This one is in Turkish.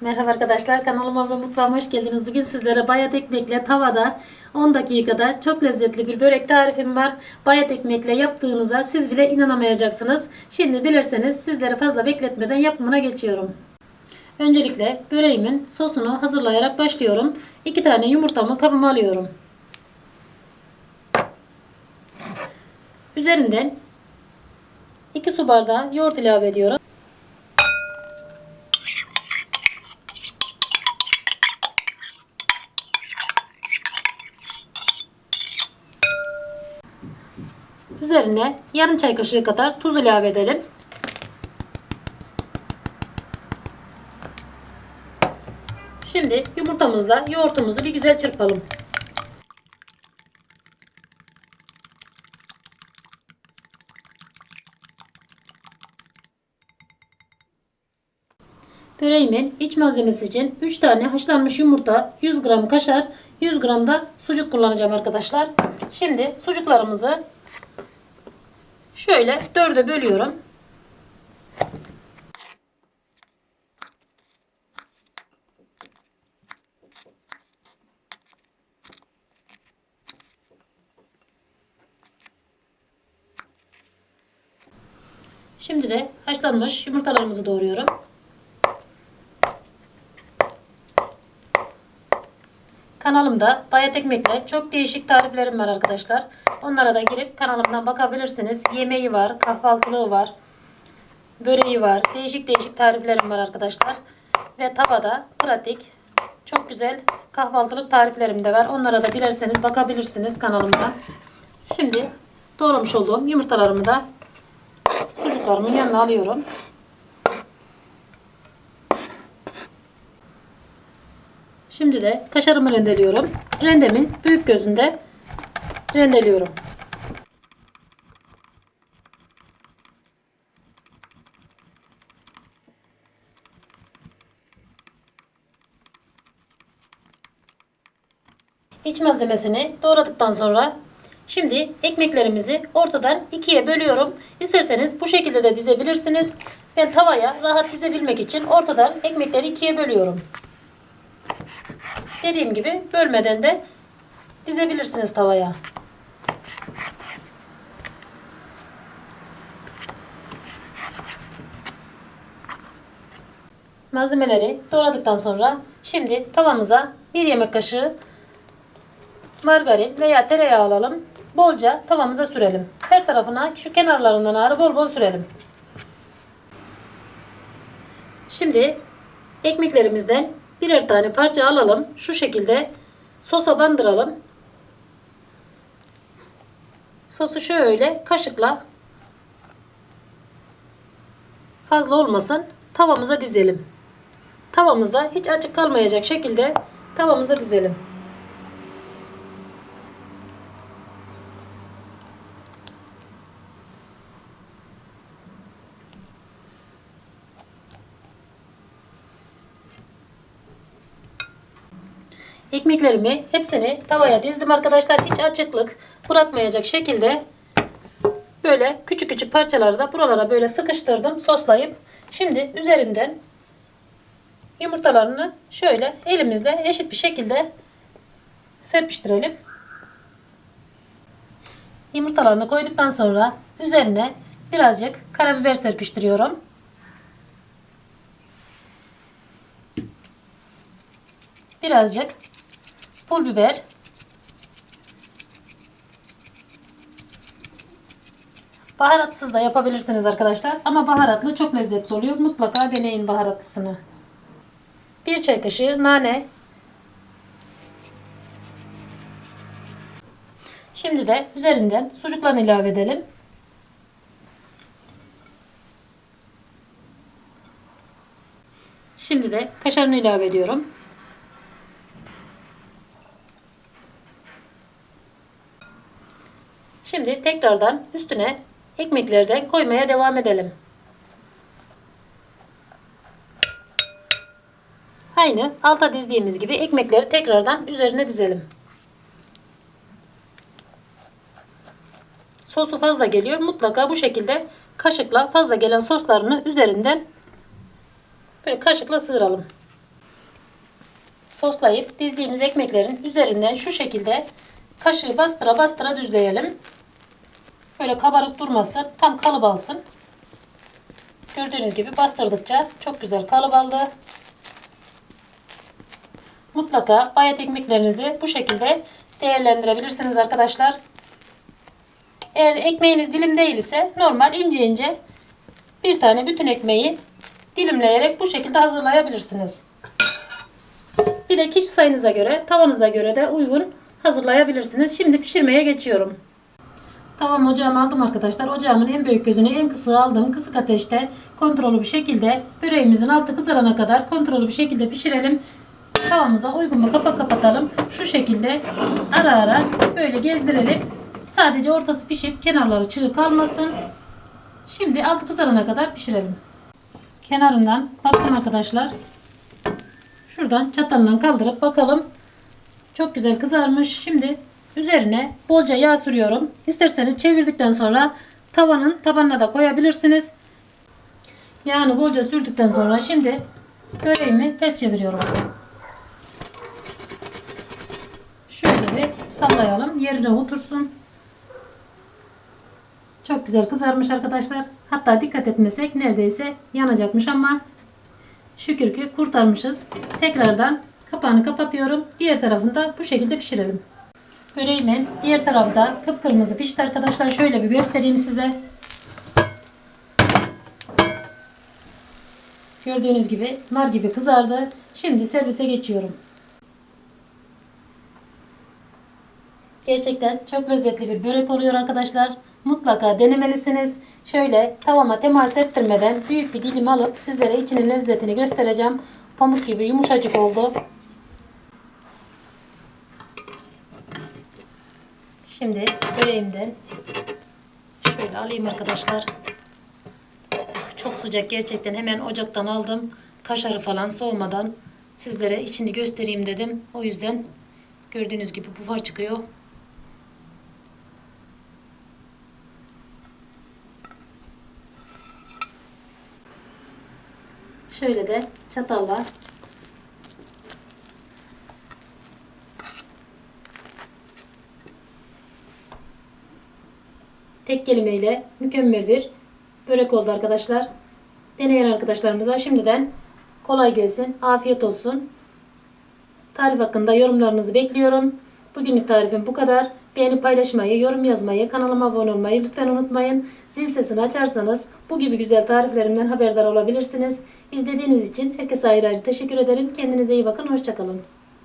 Merhaba arkadaşlar kanalıma ve mutfağıma hoş geldiniz. Bugün sizlere bayat ekmekle tavada 10 dakikada çok lezzetli bir börek tarifim var. Bayat ekmekle yaptığınıza siz bile inanamayacaksınız. Şimdi dilerseniz sizleri fazla bekletmeden yapımına geçiyorum. Öncelikle böreğimin sosunu hazırlayarak başlıyorum. 2 tane yumurtamı kabıma alıyorum. Üzerinden 2 su bardağı yoğurt ilave ediyorum. Üzerine yarım çay kaşığı kadar tuz ilave edelim. Şimdi yumurtamızla yoğurtumuzu bir güzel çırpalım. Böreğimin iç malzemesi için 3 tane haşlanmış yumurta, 100 gram kaşar, 100 gram da sucuk kullanacağım arkadaşlar. Şimdi sucuklarımızı şöyle dörde bölüyorum. Şimdi de haşlanmış yumurtalarımızı doğruyorum. Kanalımda bayat ekmekle çok değişik tariflerim var arkadaşlar. Onlara da girip kanalımdan bakabilirsiniz. Yemeği var, kahvaltılığı var, böreği var. Değişik değişik tariflerim var arkadaşlar. Ve tavada pratik, çok güzel kahvaltılık tariflerim de var. Onlara da dilerseniz bakabilirsiniz kanalımda. Şimdi doğramış olduğum yumurtalarımı da sucuklarımın yanına alıyorum. Şimdi de kaşarımı rendeliyorum. Rendemin büyük gözünde rendeliyorum. İç malzemesini doğradıktan sonra şimdi ekmeklerimizi ortadan ikiye bölüyorum. İsterseniz bu şekilde de dizebilirsiniz. Ben tavaya rahat dizebilmek için ortadan ekmekleri ikiye bölüyorum. Dediğim gibi bölmeden de dizebilirsiniz tavaya. Malzemeleri doğradıktan sonra şimdi tavamıza bir yemek kaşığı margarin veya tereyağı alalım. Bolca tavamıza sürelim. Her tarafına şu kenarlarından ağrı bol bol sürelim. Şimdi ekmeklerimizden birer tane parça alalım. Şu şekilde sosa bandıralım. Sosu şöyle kaşıkla fazla olmasın tavamıza dizelim. Tavamızda hiç açık kalmayacak şekilde tavamıza dizelim. Ekmeklerimi hepsini tavaya dizdim arkadaşlar. Hiç açıklık bırakmayacak şekilde böyle küçük küçük parçaları da buralara böyle sıkıştırdım soslayıp. Şimdi üzerinden yumurtalarını şöyle elimizle eşit bir şekilde serpiştirelim. Yumurtalarını koyduktan sonra üzerine birazcık karabiber serpiştiriyorum. Birazcık pul biber. Baharatsız da yapabilirsiniz arkadaşlar. Ama baharatlı çok lezzetli oluyor. Mutlaka deneyin baharatlısını. Bir çay kaşığı nane. Şimdi de üzerinden sucuklarını ilave edelim. Şimdi de kaşarını ilave ediyorum. Şimdi tekrardan üstüne ekmeklerden koymaya devam edelim. Aynı alta dizdiğimiz gibi ekmekleri tekrardan üzerine dizelim. Sosu fazla geliyor. Mutlaka bu şekilde kaşıkla fazla gelen soslarını üzerinden böyle kaşıkla sıyıralım. soslayıp dizdiğimiz ekmeklerin üzerinden şu şekilde kaşığı bastıra bastıra düzleyelim. Böyle kabarık durmasın. Tam kalıp alsın. Gördüğünüz gibi bastırdıkça çok güzel kalıp aldı. Mutlaka bayat ekmeklerinizi bu şekilde değerlendirebilirsiniz arkadaşlar. Eğer ekmeğiniz dilim değil ise normal ince ince bir tane bütün ekmeği dilimleyerek bu şekilde hazırlayabilirsiniz. Bir de kişi sayınıza göre, tavanıza göre de uygun hazırlayabilirsiniz. Şimdi pişirmeye geçiyorum. Tavam ocağımı aldım arkadaşlar. Ocağımın en büyük gözünü en kısığı aldım. Kısık ateşte kontrollü bir şekilde böreğimizin altı kızarana kadar kontrollü bir şekilde pişirelim. Tavamıza uygun bir kapak kapatalım. Şu şekilde ara ara böyle gezdirelim. Sadece ortası pişip kenarları çığ kalmasın. Şimdi altı kızarana kadar pişirelim. Kenarından baktım arkadaşlar. Şuradan çatalla kaldırıp bakalım. Çok güzel kızarmış. Şimdi üzerine bolca yağ sürüyorum. İsterseniz çevirdikten sonra tavanın tabanına da koyabilirsiniz. Yağını bolca sürdükten sonra şimdi böreğimi ters çeviriyorum. Şöyle bir sallayalım. Yerine otursun. Çok güzel kızarmış arkadaşlar. Hatta dikkat etmesek neredeyse yanacakmış ama şükür ki kurtarmışız. Tekrardan kapağını kapatıyorum. Diğer tarafını da bu şekilde pişirelim. Böreğimin diğer tarafı da kıpkırmızı pişti arkadaşlar. Şöyle bir göstereyim size. Gördüğünüz gibi nar gibi kızardı. Şimdi servise geçiyorum. Gerçekten çok lezzetli bir börek oluyor arkadaşlar. Mutlaka denemelisiniz. Şöyle tavama temas ettirmeden büyük bir dilim alıp sizlere içinin lezzetini göstereceğim. Pamuk gibi yumuşacık oldu. Şimdi böreğimden şöyle alayım arkadaşlar. Çok sıcak gerçekten hemen ocaktan aldım. Kaşarı falan soğumadan sizlere içini göstereyim dedim. O yüzden gördüğünüz gibi buhar çıkıyor. Şöyle de çatalla tek kelimeyle mükemmel bir börek oldu arkadaşlar. Deneyen arkadaşlarımıza şimdiden kolay gelsin, afiyet olsun. Tarif hakkında yorumlarınızı bekliyorum. Bugünlük tarifim bu kadar. Beğenip paylaşmayı, yorum yazmayı, kanalıma abone olmayı lütfen unutmayın. Zil sesini açarsanız bu gibi güzel tariflerimden haberdar olabilirsiniz. İzlediğiniz için herkese ayrı ayrı teşekkür ederim. Kendinize iyi bakın. Hoşçakalın.